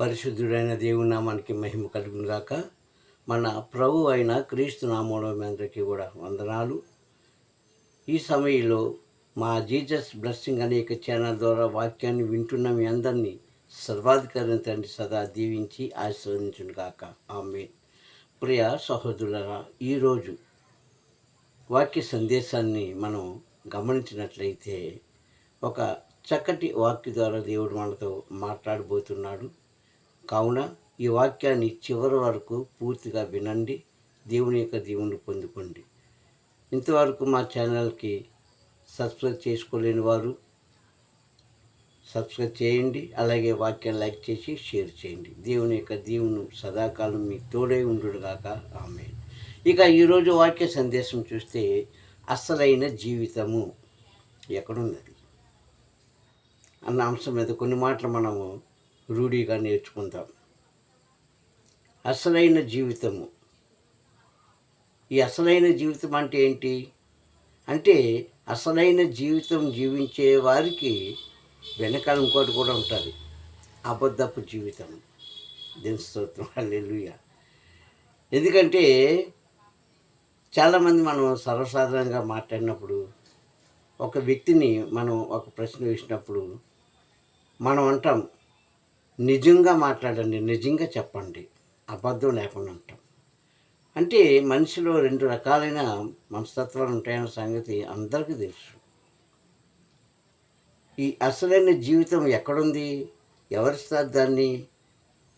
పరిశుద్ధుడైన దేవుని నామానికి మహిమ కలుగునుగాక. మన ప్రభు అయిన క్రీస్తు నామంలో అందరికీ కూడా వందనాలు. ఈ సమయంలో మా జీజస్ బ్లెస్సింగ్ అనేక ఛానల్ ద్వారా వాక్యాన్ని వింటున్న మీ అందరినీ సర్వాధికారిని తండ్రి సదా దీవించి ఆశీర్వదించును కాక ఆమె ప్రియ సహోదరులరా ఈరోజు వాక్య సందేశాన్ని మనం గమనించినట్లయితే ఒక చక్కటి వాక్య ద్వారా దేవుడు మనతో మాట్లాడబోతున్నాడు. కావున ఈ వాక్యాన్ని చివరి వరకు పూర్తిగా వినండి దేవుని యొక్క దీవుని పొందుకోండి. ఇంతవరకు మా ఛానల్కి సబ్స్క్రైబ్ చేసుకోలేని వారు సబ్స్క్రైబ్ చేయండి అలాగే వాక్యాన్ని లైక్ చేసి షేర్ చేయండి. దేవుని యొక్క దీవును సదాకాలం మీకు తోడై ఉండుగాక ఆమె ఇక ఈరోజు వాక్య సందేశం చూస్తే అసలైన జీవితము ఎక్కడున్నది? అన్న అంశం మీద కొన్ని మాటలు మనము రూఢిగా నేర్చుకుందాం. అసలైన జీవితము. ఈ అసలైన జీవితం అంటే ఏంటి? అంటే అసలైన జీవితం జీవించే వారికి వెనకాల ఇంకోటి కూడా ఉంటుంది. అబద్ధపు జీవితం. దీని స్తోత్రం. హల్లెలూయా. ఎందుకంటే చాలామంది మనం సర్వసాధారణంగా మాట్లాడినప్పుడు ఒక వ్యక్తిని మనం ఒక ప్రశ్న వేసినప్పుడు మనం అంటాం నిజంగా మాట్లాడండి నిజంగా చెప్పండి అబద్ధం లేకుండా ఉంటాం. అంటే మనిషిలో రెండు రకాలైన మనస్తత్వాలు ఉంటాయన్న సంగతి అందరికీ తెలుసు. ఈ అసలైన జీవితం ఎక్కడుంది ఎవరిస్తారు దాన్ని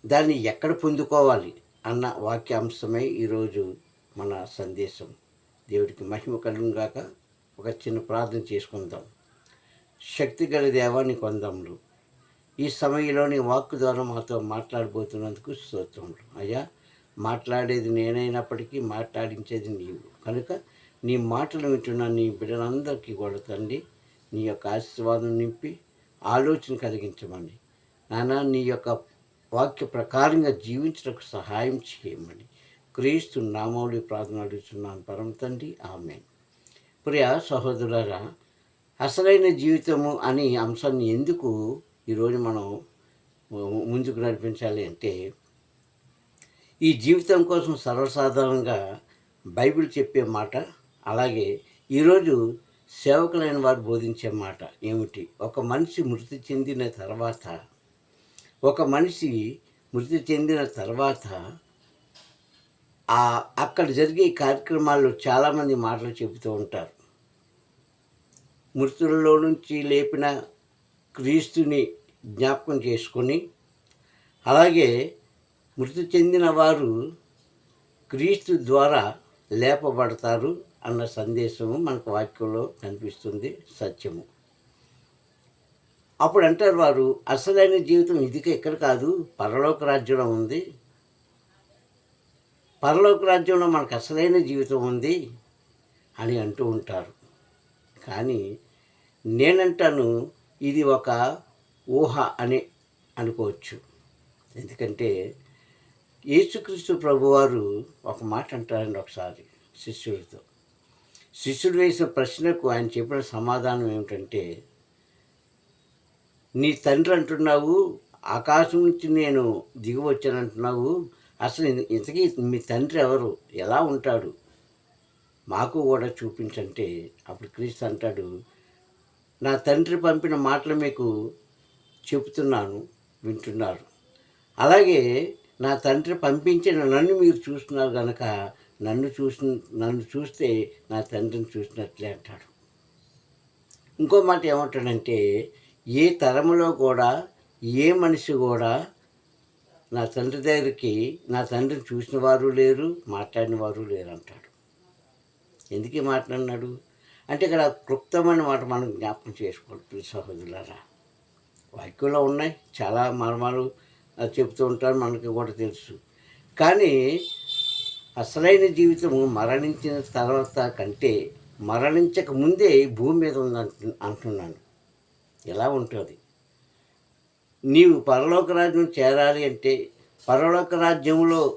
దాన్ని ఎక్కడ పొందుకోవాలి అన్న వాక్యాంశమే ఈరోజు మన సందేశం. దేవుడికి మహిమ కలుగుగాక ఒక చిన్న ప్రార్థన చేసుకుందాం. శక్తి గల దేవాన్ని కొందాములు. ఈ సమయంలో నీ వాక్కు ద్వారా మాతో మాట్లాడబోతున్నందుకు స్తోత్రములు. అయ్యా మాట్లాడేది నేనైనప్పటికీ మాట్లాడించేది నీవు. కనుక నీ మాటలు వింటున్న నీ బిడ్డలందరికీ కూడా తండ్రి నీ యొక్క ఆశీర్వాదం నింపి ఆలోచన కలిగించమని. నానా నీ యొక్క వాక్య ప్రకారంగా జీవించడానికి సహాయం చేయమని. క్రీస్తు నామౌళి ప్రార్థన అడుగుతున్నాను పరం తండ్రి. ఆమె ప్రియ సహోదరులారా అసలైన జీవితము అనే అంశాన్ని ఎందుకు ఈరోజు మనం ముందుకు నడిపించాలి అంటే ఈ జీవితం కోసం సర్వసాధారణంగా బైబిల్ చెప్పే మాట అలాగే ఈరోజు సేవకులైన వారు బోధించే మాట ఏమిటి? ఒక మనిషి మృతి చెందిన తర్వాత ఒక మనిషి మృతి చెందిన తర్వాత ఆ అక్కడ జరిగే కార్యక్రమాల్లో చాలామంది మాటలు చెబుతూ ఉంటారు. మృతుల్లో నుంచి లేపిన క్రీస్తుని జ్ఞాపకం చేసుకొని అలాగే మృతి చెందిన వారు క్రీస్తు ద్వారా లేపబడతారు అన్న సందేశము మనకు వాక్యంలో కనిపిస్తుంది సత్యము. అప్పుడు అంటారు వారు అసలైన జీవితం ఇదిక ఇక్కడ కాదు పరలోక రాజ్యంలో ఉంది. పరలోక రాజ్యంలో మనకు అసలైన జీవితం ఉంది అని అంటూ ఉంటారు. కానీ నేనంటాను ఇది ఒక ఊహ అని అనుకోవచ్చు. ఎందుకంటే యేసుక్రీస్తు ప్రభువారు ఒక మాట అంటారండి ఒకసారి శిష్యుడితో శిష్యుడు వేసిన ప్రశ్నకు ఆయన చెప్పిన సమాధానం ఏమిటంటే నీ తండ్రి అంటున్నావు ఆకాశం నుంచి నేను దిగి వచ్చానంటున్నావు అసలు ఇంతకీ మీ తండ్రి ఎవరు? ఎలా ఉంటాడు? మాకు కూడా చూపించంటే అప్పుడు క్రీస్తు అంటాడు నా తండ్రి పంపిన మాటలు మీకు చెబుతున్నాను వింటున్నారు. అలాగే నా తండ్రి పంపించిన నన్ను మీరు చూస్తున్నారు కనుక నన్ను చూసి నన్ను చూస్తే నా తండ్రిని చూసినట్లే అంటాడు. ఇంకో మాట ఏమంటాడంటే ఏ తరములో కూడా ఏ మనిషి కూడా నా తండ్రి దగ్గరికి నా తండ్రిని చూసిన వారు లేరు మాట్లాడిన వారు లేరు అంటాడు ఎందుకు మాట్లాడినాడు అంటే ఇక్కడ క్లుప్తమైన మాట మనం జ్ఞాపకం చేసుకోవాలి ప్రియ సహోదరులారా. వాక్యంలో ఉన్నాయి చాలా మర్మాలు చెబుతూ చెప్తూ ఉంటారు మనకి కూడా తెలుసు. కానీ అసలైన జీవితం మరణించిన తర్వాత కంటే మరణించక ముందే భూమి మీద ఉందంటు అంటున్నాను. ఎలా ఉంటుంది? నీవు పరలోక రాజ్యం చేరాలి అంటే పరలోక రాజ్యంలో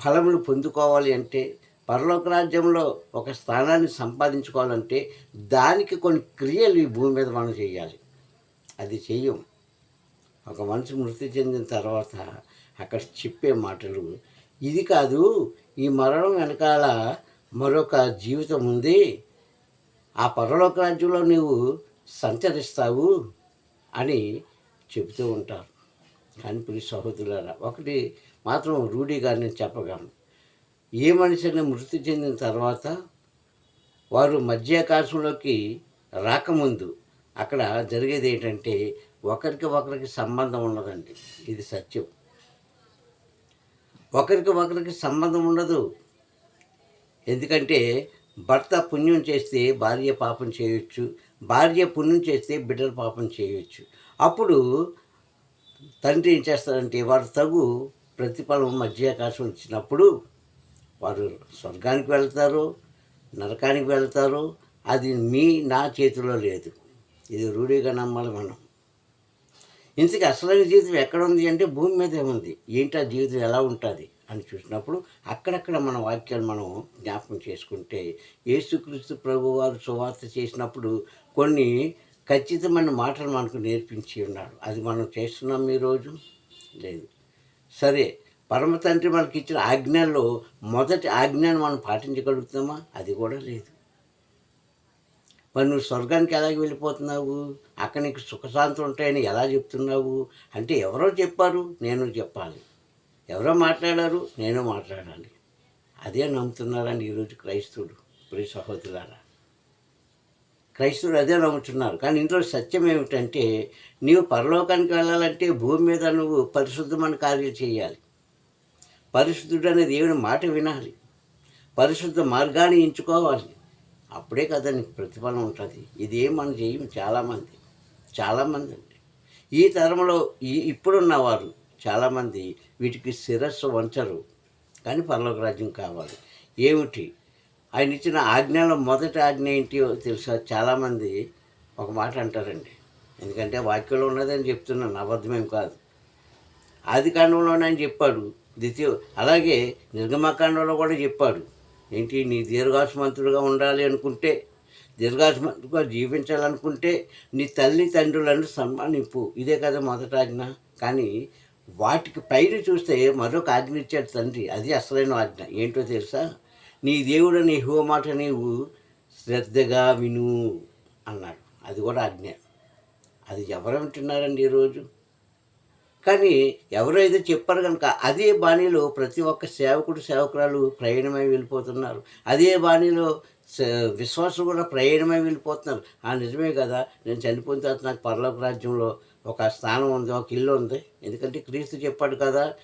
ఫలములు పొందుకోవాలి అంటే పరలోక రాజ్యంలో ఒక స్థానాన్ని సంపాదించుకోవాలంటే దానికి కొన్ని క్రియలు ఈ భూమి మీద మనం చేయాలి. అది చెయ్యం. ఒక మనిషి మృతి చెందిన తర్వాత అక్కడ చెప్పే మాటలు ఇది కాదు ఈ మరణం వెనకాల మరొక జీవితం ఉంది. ఆ పరలోక రాజ్యంలో నీవు సంచరిస్తావు అని చెబుతూ ఉంటారు. కానీ ప్రియ సహోదరులారా ఒకటి మాత్రం రూఢిగా నేను చెప్పగలను. ఏ మనిషిని మృతి చెందిన తర్వాత వారు మధ్యాకాశంలోకి రాకముందు అక్కడ జరిగేది ఏంటంటే ఒకరికి ఒకరికి సంబంధం ఉండదండి. ఇది సత్యం. ఒకరికి ఒకరికి సంబంధం ఉండదు. ఎందుకంటే భర్త పుణ్యం చేస్తే భార్య పాపం చేయొచ్చు భార్య పుణ్యం చేస్తే బిడ్డలు పాపం చేయొచ్చు. అప్పుడు తండ్రి ఏం చేస్తారంటే వారు తగు ప్రతిఫలం మధ్యాకాశం వచ్చినప్పుడు వారు స్వర్గానికి వెళ్తారు నరకానికి వెళ్తారు. అది మీ నా చేతిలో లేదు. ఇది రూఢిగా నమ్మాలి మనం. ఇంతకీ అసలైన జీవితం ఎక్కడ ఉంది అంటే భూమి మీదే ఉంది ఏంటి ఆ జీవితం? ఎలా ఉంటుంది? అని చూసినప్పుడు అక్కడక్కడ మన వాక్యాలు మనం జ్ఞాపకం చేసుకుంటే యేసుక్రీస్తు ప్రభు వారు సువార్త చేసినప్పుడు కొన్ని ఖచ్చితమైన మాటలు మనకు నేర్పించి ఉన్నాడు అది మనం చేస్తున్నాం ఈరోజు లేదు. సరే పరమ తండ్రి మనకి ఇచ్చిన ఆజ్ఞల్లో మొదటి ఆజ్ఞను మనం పాటించగలుగుతామా? అది కూడా లేదు. మరి నువ్వు స్వర్గానికి ఎలాగ వెళ్ళిపోతున్నావు? అక్కడ నీకు సుఖశాంతులు ఉంటాయని ఎలా చెప్తున్నావు? అంటే ఎవరో చెప్పారు నేను చెప్పాలి. ఎవరో మాట్లాడారు నేను మాట్లాడాలి. అదే నమ్ముతున్నారండి ఈరోజు క్రైస్తవుడు ప్రియ సహోదరులారా. క్రైస్తవులు అదే నమ్ముతున్నారు. కానీ ఇందులో సత్యం ఏమిటంటే నీవు పరలోకానికి వెళ్ళాలంటే భూమి మీద నువ్వు పరిశుద్ధమైన కార్యాలు చేయాలి. పరిశుద్ధుడు అనే దేవుని మాట వినాలి. పరిశుద్ధ మార్గాన్ని ఎంచుకోవాలి. అప్పుడే కదా ప్రతిఫలం ఉంటుంది. ఇది ఏం మనం చేయం చాలామంది. చాలామంది అండి. ఈ తరంలో ఈ ఇప్పుడున్న వారు చాలామంది వీటికి శిరస్సు వంచరు. కానీ పర్లోక రాజ్యం కావాలి. ఏమిటి? ఆయన ఇచ్చిన ఆజ్ఞలో మొదటి ఆజ్ఞ ఏంటి తెలుసా? చాలామంది ఒక మాట అంటారండి. ఎందుకంటే వాక్యంలో ఉన్నదని చెప్తున్నాను అబద్ధమేం కాదు. ఆది కాండంలోనే ఆయన చెప్పాడు. ద్వితీయ అలాగే నిర్గమకాండంలో కూడా చెప్పాడు. ఏంటి నీ దీర్ఘాసుమంతుడుగా ఉండాలి అనుకుంటే దీర్ఘాసుమంతుడుగా జీవించాలనుకుంటే నీ తల్లి తండ్రులను సన్మానింపు. ఇదే కదా మొదట ఆజ్ఞ. కానీ వాటికి పైన చూస్తే మరొక ఆజ్ఞ ఇచ్చాడు తండ్రి. అది అసలైన ఆజ్ఞ. ఏంటో తెలుసా? నీ దేవుడు నీ హో మాట నీవు శ్రద్ధగా విను అన్నాడు. అది కూడా ఆజ్ఞ. అది ఎవరు వింటున్నారండి ఈరోజు? కానీ ఎవరైతే చెప్పారు కనుక అదే బాణీలో ప్రతి ఒక్క సేవకుడు సేవకురాలు ప్రయాణమై వెళ్ళిపోతున్నారు. అదే బాణీలో విశ్వాసం కూడా ప్రయాణమై వెళ్ళిపోతున్నారు. ఆ నిజమే కదా నేను చనిపోయిన తర్వాత నాకు పర్లోక రాజ్యంలో ఒక స్థానం ఉంది ఒక ఇల్లు ఉంది. ఎందుకంటే క్రీస్తు చెప్పాడు కదా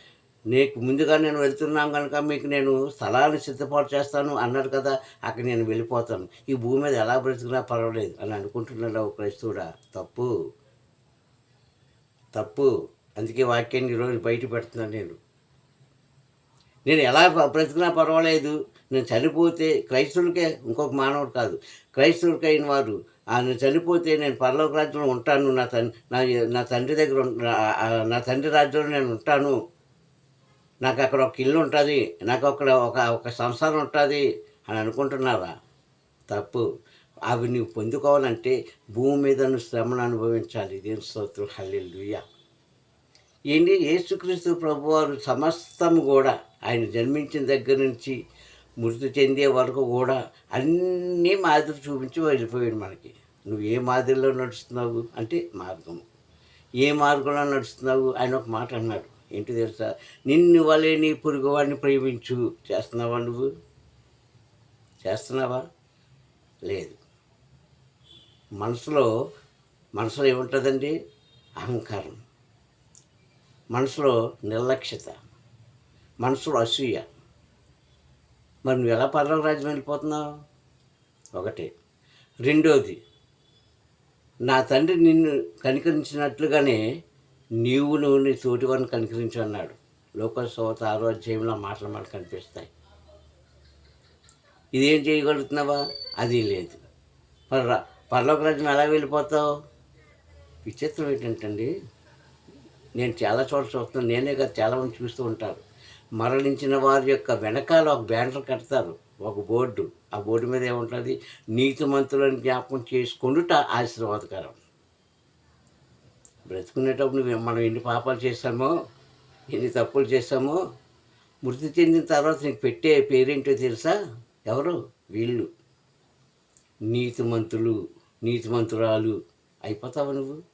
నీకు ముందుగా నేను వెళ్తున్నాం కనుక మీకు నేను స్థలాన్ని సిద్ధపాటు చేస్తాను అన్నాడు కదా అక్కడ నేను వెళ్ళిపోతాను. ఈ భూమి మీద ఎలా బ్రతికినా పర్వాలేదు అని అనుకుంటున్నాడు ఒక క్రైస్తవుడా. తప్పు. తప్పు. అందుకే వాక్యాన్ని ఈరోజు బయట పెడుతున్నాను నేను. నేను ఎలా బ్రతికినా పర్వాలేదు. నేను చనిపోతే క్రైస్తవులకే ఇంకొక మానవుడు కాదు. క్రైస్తవుడికైన వారు ఆ నేను చనిపోతే నేను పరలోక రాజ్యంలో ఉంటాను. నా తండ్రి నా నా తండ్రి దగ్గర నా- తండ్రి రాజ్యంలో నేను ఉంటాను. నాకు అక్కడ ఒక ఇల్లు ఉంటుంది. నాకు అక్కడ ఒక ఒక సంసారం ఉంటుంది అని అనుకుంటున్నారా? తప్పు. అవి నువ్వు పొందుకోవాలంటే భూమి మీద నువ్వు శ్రమను అనుభవించాలి. దేని స్తోత్రం? హల్లెలూయా. ఏంటి? యేసుక్రీస్తు ప్రభువారు సమస్తము కూడా ఆయన జన్మించిన దగ్గర నుంచి మృతి చెందే వరకు కూడా అన్నీ మాదిరి చూపించి వెళ్ళిపోయాడు మనకి. నువ్వు ఏ మాదిరిలో నడుస్తున్నావు అంటే మార్గం. ఏ మార్గంలో నడుస్తున్నావు ఆయన ఒక మాట అన్నాడు. ఏంటి తెలుసా? నిన్ను వలే నీ పొరుగువాడిని ప్రేమించు. చేస్తున్నావా నువ్వు? చేస్తున్నావా? లేదు. మనసులో మనసులో ఏముంటుందండి? అహంకారం. మనసులో నిర్లక్ష్యత మనసులో అసూయ. మరి నువ్వు ఎలా పర్లోక రాజ్యం వెళ్ళిపోతున్నావు? ఒకటి. రెండోది నా తండ్రి నిన్ను కనికరించినట్లుగానే నీవు నువ్వు నీ తోటి వారిని కనికరించు అన్నాడు. లోకసోత ఆరో అధ్యాయంలో మాటలు మనకు కనిపిస్తాయి. ఇదేం చేయగలుగుతున్నావా? అది లేదు. మరి రా- పరలోక రాజ్యం ఎలా వెళ్ళిపోతావు? విచిత్రం ఏంటంటండి? నేను చాలా చోట్ల చూస్తున్నాను. నేనే కాదు చాలామంది చూస్తూ ఉంటారు. మరణించిన వారి యొక్క వెనకాల ఒక బ్యానర్ కడతారు. ఒక బోర్డు. ఆ బోర్డు మీద ఏముంటుంది? నీతి మంతులను జ్ఞాపకం చేసుకుంటుట ఆశీర్వాదకరం. బ్రతుకునేటప్పుడు మనం ఎన్ని పాపాలు చేస్తామో ఎన్ని తప్పులు చేస్తామో మృతి చెందిన తర్వాత నీకు పెట్టే పేరేంటో తెలుసా? ఎవరు? వీళ్ళు. నీతిమంతులు నీతిమంతురాలు అయిపోతావు నువ్వు?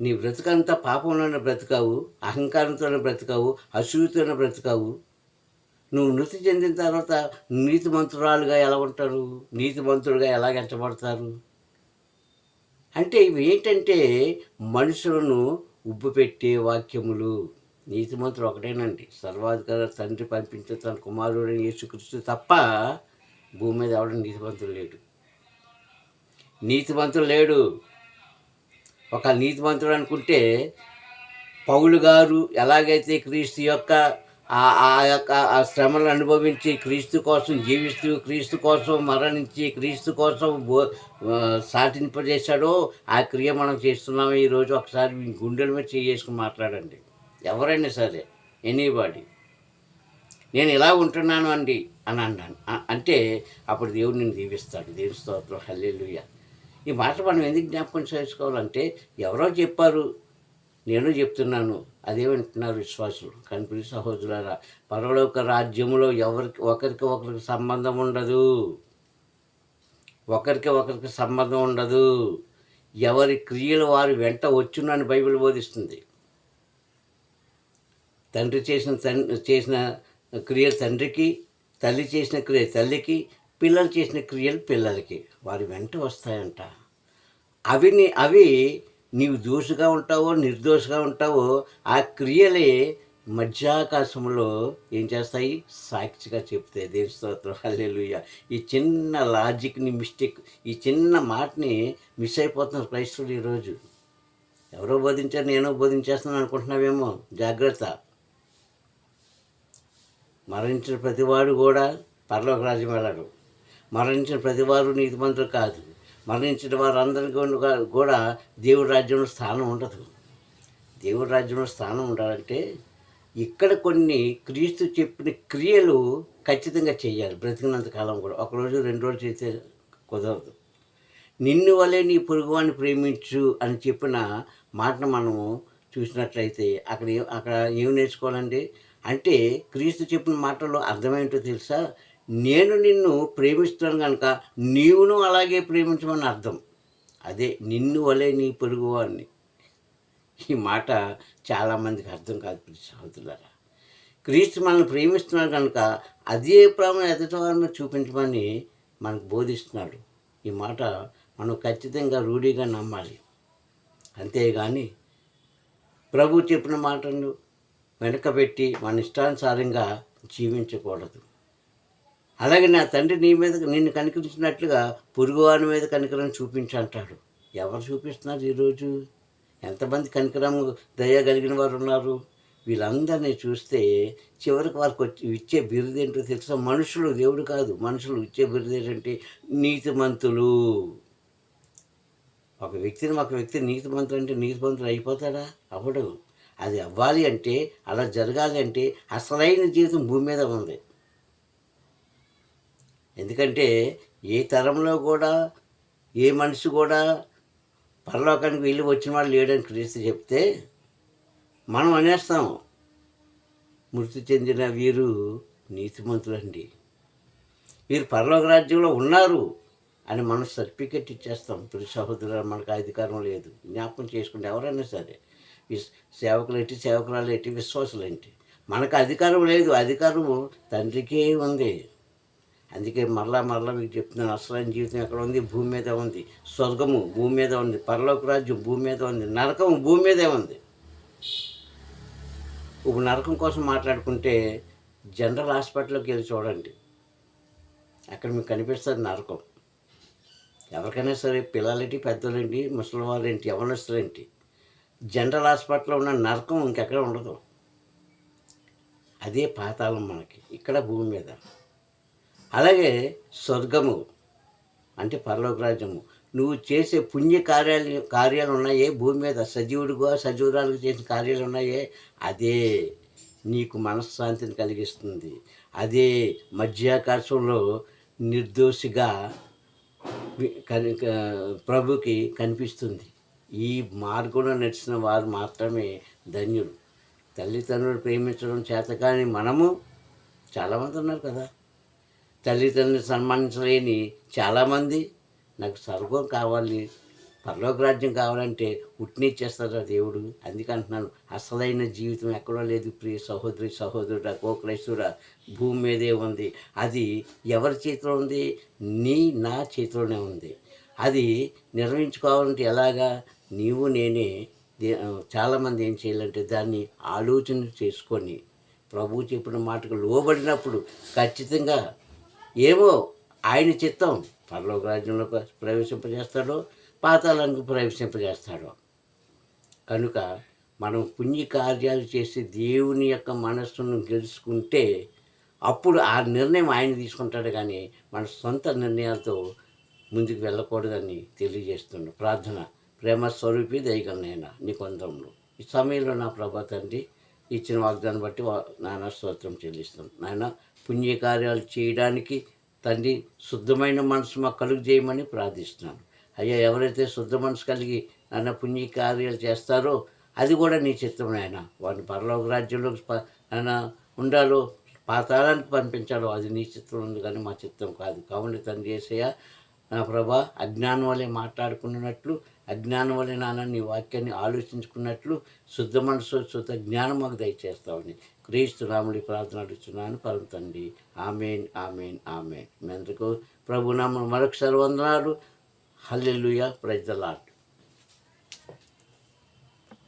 నీ బ్రతుకంతా పాపంలోనే బ్రతకావు అహంకారంతోనే బ్రతకావు అసూయతోనే బ్రతకావు. నువ్వు మృతి చెందిన తర్వాత నీతిమంతురాలుగా ఎలా ఉంటారు? నీతిమంతుడుగా ఎలా ఎంచబడతారు? అంటే ఇవి ఏంటంటే మనుషులను ఉబ్బు పెట్టే వాక్యములు. నీతిమంతుడు ఒకటేనండి. సర్వాధికార తండ్రి పంపించే తన కుమారుడు యేసుకృష్ణు తప్ప భూమి మీద ఎవడ నీతిమంతుడు లేడు. నీతిమంతుడు లేడు. ఒక నీతిమంతుడు అనుకుంటే పౌలు గారు ఎలాగైతే క్రీస్తు యొక్క ఆ యొక్క ఆ శ్రమలు అనుభవించి క్రీస్తు కోసం జీవిస్తూ క్రీస్తు కోసం మరణించి క్రీస్తు కోసం బో ఆ, సాటింపజేశాడో ఆ క్రియ మనం చేస్తున్నాము ఈరోజు ఒకసారి మీ గుండెల మీద చేసుకుని మాట్లాడండి. ఎవరైనా సరే ఎనీబాడీ. నేను ఇలా ఉంటున్నాను అండి అని అన్నాను. అంటే అప్పుడు దేవుడు నేను దీవిస్తాడు. దేవుని స్తోత్రం. హల్లెలూయా. ఈ మాట మనం ఎందుకు జ్ఞాపకం చేసుకోవాలంటే ఎవరో చెప్పారు నేను చెప్తున్నాను అదేమంటున్నారు విశ్వాసులు. కనిపించి సహోదరులారా పరలోక రాజ్యంలో ఎవరికి ఒకరికి ఒకరికి సంబంధం ఉండదు. ఒకరికి ఒకరికి సంబంధం ఉండదు. ఎవరి క్రియలు వారి వెంట వచ్చునని బైబిల్ బోధిస్తుంది. తండ్రి చేసిన తండ్రి చేసిన క్రియ తండ్రికి తల్లి చేసిన క్రియ తల్లికి పిల్లలు చేసిన క్రియలు పిల్లలకి. వారి వెంట వస్తాయంట. అవి నీ అవి నీవు దోషిగా ఉంటావో నిర్దోషిగా ఉంటావో ఆ క్రియలే మధ్యాకాశంలో ఏం చేస్తాయి? సాక్షిగా చెప్తాయి. దేని స్తోత్రం. హల్లెలూయా. ఈ చిన్న లాజిక్ని మిస్టేక్ ఈ చిన్న మాటని మిస్ అయిపోతున్నారు క్రైస్తవులు ఈరోజు. ఎవరో బోధించారు నేను బోధించేస్తున్నాను అనుకుంటున్నావేమో. జాగ్రత్త. మరణించిన ప్రతివాడు కూడా పరలోక రాజ్యం వెళ్ళడు. మరణించిన ప్రతివారు నీతిమంతులు కాదు. మరణించిన వారందరికీ కూడా- కూడా దేవుడి రాజ్యంలో స్థానం ఉండదు. దేవుడి రాజ్యంలో స్థానం ఉండాలంటే ఇక్కడ కొన్ని క్రీస్తు చెప్పిన క్రియలు ఖచ్చితంగా చేయాలి. బ్రతికినంత కాలం కూడా. ఒకరోజు రెండు రోజులు చేస్తే కుదరదు. నిన్ను వలే నీ పొరుగువాన్ని ప్రేమించు అని చెప్పిన మాటను మనము చూసినట్లయితే అక్కడ అక్కడ ఏం నేర్చుకోవాలండి? అంటే క్రీస్తు చెప్పిన మాటల్లో అర్థమేంటో తెలుసా? నేను నిన్ను ప్రేమిస్తున్నాను కనుక నీవును అలాగే ప్రేమించమని అర్థం. అదే నిన్ను వలే నీ పొరుగువాడిని. ఈ మాట చాలామందికి అర్థం కాదు సహోదరులారా. క్రీస్తు మనల్ని ప్రేమిస్తున్నాడు కనుక అదే ప్రేమ ఎదుటవారిని చూపించమని మనకు బోధిస్తున్నాడు. ఈ మాట మనం ఖచ్చితంగా రూఢిగా నమ్మాలి. అంతేగాని ప్రభు చెప్పిన మాటను వెనకబెట్టి మన ఇష్టానుసారంగా జీవించకూడదు. అలాగే నా తండ్రి నీ మీద నిన్ను కనికరించినట్లుగా పొరుగువాని మీద కనికరం చూపించంటాడు. ఎవరు చూపిస్తున్నారు ఈరోజు ఎంతమంది కనికరం దయ కలిగిన వారు ఉన్నారు? వీళ్ళందరినీ చూస్తే చివరికి వారికి వచ్చి ఇచ్చే బిరుదు ఏంటో తెలుసా? మనుషులు దేవుడు కాదు. మనుషులు ఇచ్చే బిరుదు ఏంటంటే నీతిమంతులు. ఒక వ్యక్తిని ఒక వ్యక్తి నీతిమంతులు అంటే నీతిమంతులు అయిపోతాడా? అవ్వడు. అది అవ్వాలి అంటే అలా జరగాలి అంటే అసలైన జీవితం భూమి మీద ఉంది. ఎందుకంటే ఏ తరంలో కూడా ఏ మనిషి కూడా పరలోకానికి వెళ్ళి వచ్చిన వాళ్ళు లేడని క్రీస్తు చెప్తే మనం అనేస్తాం మృతి చెందిన వీరు నీతిమంతులండి. వీరు పరలోక రాజ్యంలో ఉన్నారు అని మనం సర్టిఫికెట్ ఇచ్చేస్తాం. తొలి సహోదరులు మనకు అధికారం లేదు. జ్ఞాపకం చేసుకుంటే ఎవరైనా సరే సేవకులు ఏంటి సేవకురాలు ఏంటి విశ్వాసులు ఏంటి మనకు అధికారం లేదు. అధికారం తండ్రికే ఉంది. అందుకే మరలా మరలా మీకు చెప్తున్నాను అసలైన జీవితం ఎక్కడ ఉంది? భూమి మీద ఉంది. స్వర్గము భూమి మీద ఉంది. పరలోక రాజ్యం భూమి మీద ఉంది. నరకం భూమి మీదే ఉంది. ఇప్పుడు నరకం కోసం మాట్లాడుకుంటే జనరల్ హాస్పిటల్కి వెళ్ళి చూడండి. అక్కడ మీకు కనిపిస్తుంది నరకం. ఎవరికైనా సరే పిల్లలేంటి పెద్దలేంటి ముసలి వాళ్ళేంటి ఎవరినొస్తారేంటి జనరల్ హాస్పిటల్లో ఉన్న నరకం ఇంకెక్కడ ఉండదు. అదే పాతాళం మనకి. ఇక్కడ భూమి మీద. అలాగే స్వర్గము అంటే పరలోకరాజ్యము నువ్వు చేసే పుణ్య కార్యాలు కార్యాలు ఉన్నాయే? భూమి మీద సజీవుడిగా సజీవురాలకు చేసిన కార్యాలు ఉన్నాయే? అదే నీకు మనశ్శాంతిని కలిగిస్తుంది. అదే మధ్యాకాశంలో నిర్దోషిగా క- ప్రభుకి కనిపిస్తుంది. ఈ మార్గంలో నడిచిన వారు మాత్రమే ధన్యులు. తల్లిదండ్రులు ప్రేమించడం చేత కానీ మనము చాలామంది ఉన్నారు కదా. తల్లిదండ్రులు సన్మానించలేని చాలామంది నాకు స్వర్గం కావాలి పరలోకరాజ్యం కావాలంటే ఉట్నిచ్చేస్తారా దేవుడు? అందుకే అంటున్నాను అసలైన జీవితం ఎక్కడో లేదు. ప్రియ సహోదరి సహోదరుడ కోక్రైస్తుడ భూమి మీదే ఉంది. అది ఎవరి చేతిలో ఉంది? నీ నా చేతిలోనే ఉంది. అది నిర్వహించుకోవాలంటే ఎలాగా? నీవు నేనే. చాలామంది ఏం చేయాలంటే దాన్ని ఆలోచన చేసుకొని ప్రభువు చెప్పిన మాటకు లోబడినప్పుడు ఖచ్చితంగా ఏమో ఆయన చిత్తం పరలోక రాజ్యంలో ప్రవేశింపజేస్తాడో పాతాళానికి ప్రవేశింపజేస్తాడో. కనుక మనం పుణ్య కార్యాలు చేసి దేవుని యొక్క మనస్సును గెలుచుకుంటే అప్పుడు ఆ నిర్ణయం ఆయన తీసుకుంటాడు కానీ మన సొంత నిర్ణయాలతో ముందుకు వెళ్ళకూడదని తెలియజేస్తున్నాడు. ప్రార్థన ప్రేమ స్వరూపి దయగలనైనా నీ కొందంలో ఈ సమయంలో నా ప్రభా తండ్రి ఇచ్చిన వాగ్దాన్ని బట్టి వా- నాన్న స్తోత్రం చెల్లిస్తాం నాయన పుణ్యకార్యాలు చేయడానికి తండ్రి శుద్ధమైన మనసు మాకు కలుగు చేయమని ప్రార్థిస్తున్నాను. అయ్యా ఎవరైతే శుద్ధ మనసు కలిగి నాన్న పుణ్యకార్యాలు చేస్తారో అది కూడా నీ చిత్తం నాయన వారిని పరలోక రాజ్యంలో ప- ఉండాలో పాతాళానికి పంపించాలో అది నీ చిత్రం ఉంది కానీ మా చిత్తం కాదు. కావున తండ్రి చేసేయ నా ప్రభా అజ్ఞానం వలె మాట్లాడుకున్నట్లు అజ్ఞానం వలె నాన్న నీ వాక్యాన్ని ఆలోచించుకున్నట్లు శుద్ధ మనసు శుద్ధ జ్ఞానం మాకు దయచేస్తామని క్రీస్తు రాముడి ప్రార్థన అడుగుతున్నాను పరం తండ్రి. Amen amen amen. మీ అందరికీ ప్రభు నామ మరొకసారి వందనాలు. హల్లెలుయ. Praise the